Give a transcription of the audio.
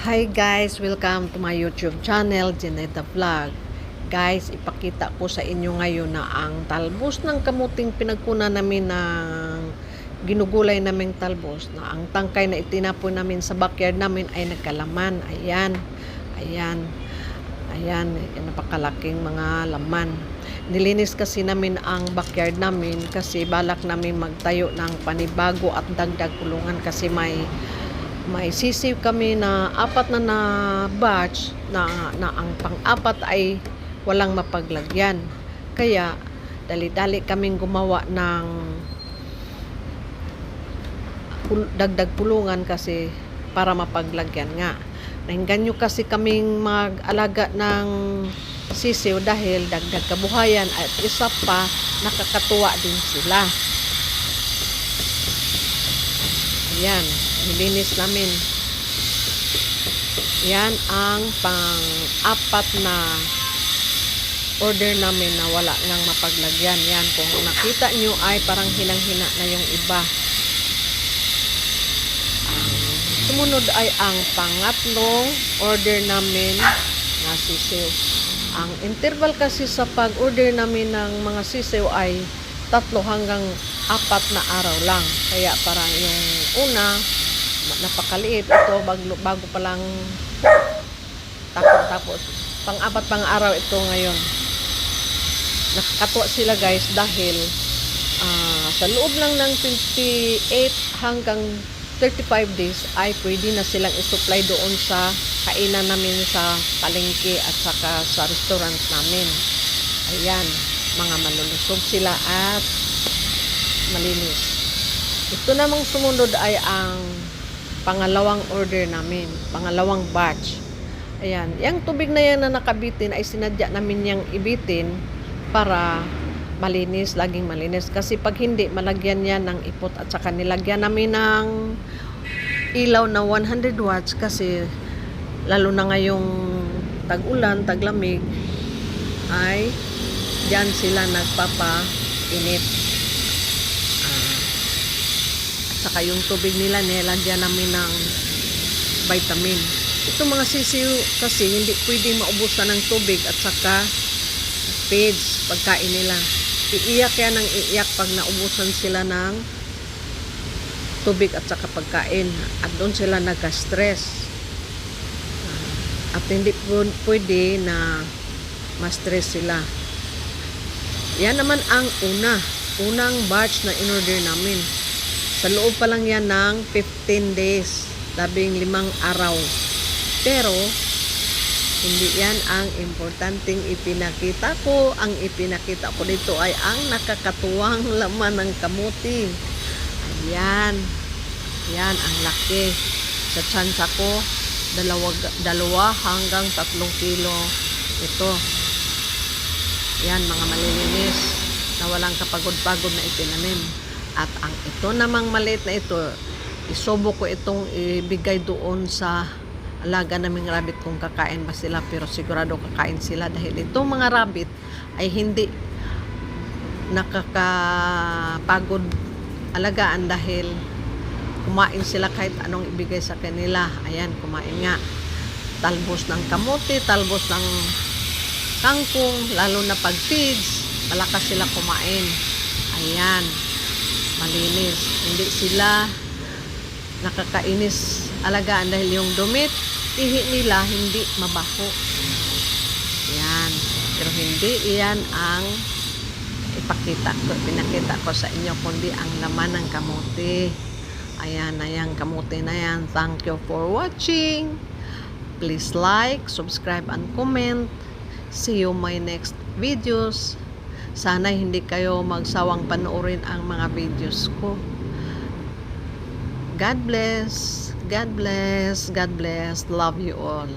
Hi guys, welcome to my YouTube channel, Janeta Vlog. Guys, ipakita ko sa inyo ngayon na ang talbos ng kamuting pinagkunan namin ng ginugulay naming talbos na ang tangkay na itinapon namin sa backyard namin ay nagkalaman. Ayan, ayan, ayan, yan, napakalaking mga laman. Nilinis kasi namin ang backyard namin kasi balak namin magtayo ng panibago at dagdag kulungan kasi may may sisiw kami na apat na na batch na, na ang pang-apat ay walang mapaglagyan. Kaya dali-dali kaming gumawa ng pul- dagdag pulungan kasi para mapaglagyan nga. Nainggan nyo kasi kaming mag-alaga ng sisiw dahil dagdag kabuhayan at isa pa nakakatuwa din sila. Ayan, nilinis namin. Yan ang pang-apat na order namin na wala nang mapaglagyan. Yan, kung nakita nyo ay parang hinang-hina na yung iba. Sumunod ay ang pangatlong order namin na sisiw. Ang interval kasi sa pag-order namin ng mga sisiw ay tatlo hanggang apat na araw lang. Kaya parang yung una, napakaliit. Ito, bago, bago pa lang tapos, tapos pang-apat pang araw ito ngayon. Nakakatuwa sila guys dahil ah, sa loob lang ng 28 hanggang 35 days ay pwede na silang isupply doon sa kainan namin sa palengke at saka sa restaurant namin. Ayan, mga malulusog sila at malinis. Ito namang sumunod ay ang pangalawang order namin, pangalawang batch. Ayan, yung tubig na yan na nakabitin ay sinadya namin yung ibitin para malinis, laging malinis. Kasi pag hindi, malagyan yan ng ipot at saka nilagyan namin ng ilaw na 100 watts kasi lalo na ngayong tag-ulan, taglamig ay diyan sila nagpapa-init. Ah, at saka yung tubig nila nilagyan namin ng vitamin. Ito mga sisiw kasi hindi pwedeng maubusan ng tubig at saka feeds pagkain nila. Iiyak yan ng iiyak pag naubusan sila ng tubig at saka pagkain at doon sila nagka-stress. At hindi pwede na ma-stress sila. Yan naman ang una, unang batch na in-order namin. Sa loob pa lang yan ng 15 days, labing limang araw. Pero, hindi yan ang importanteng ipinakita ko. Ang ipinakita ko dito ay ang nakakatuwang laman ng kamuti. Ayan. Yan ang laki. Sa tsansa ko, dalawa, dalawa hanggang tatlong kilo ito. Yan, mga malilinis na walang kapagod-pagod na itinanim. At ang ito namang maliit na ito, isubo ko itong ibigay doon sa alaga naming rabbit kung kakain ba sila pero sigurado kakain sila dahil itong mga rabbit ay hindi nakakapagod alagaan dahil kumain sila kahit anong ibigay sa kanila. Ayan, kumain nga. Talbos ng kamote, talbos ng kangkong, lalo na pag feeds, malakas sila kumain. Ayan, malinis. Hindi sila nakakainis alagaan dahil yung dumit, ihi nila hindi mabaho. Yan. Pero hindi iyan ang ipakita ko, pinakita ko sa inyo, kundi ang laman ng kamote. Ayan na yan, kamote na yan. Thank you for watching. Please like, subscribe, and comment. See you my next videos. Sana hindi kayo magsawang panoorin ang mga videos ko. God bless. God bless. God bless. Love you all.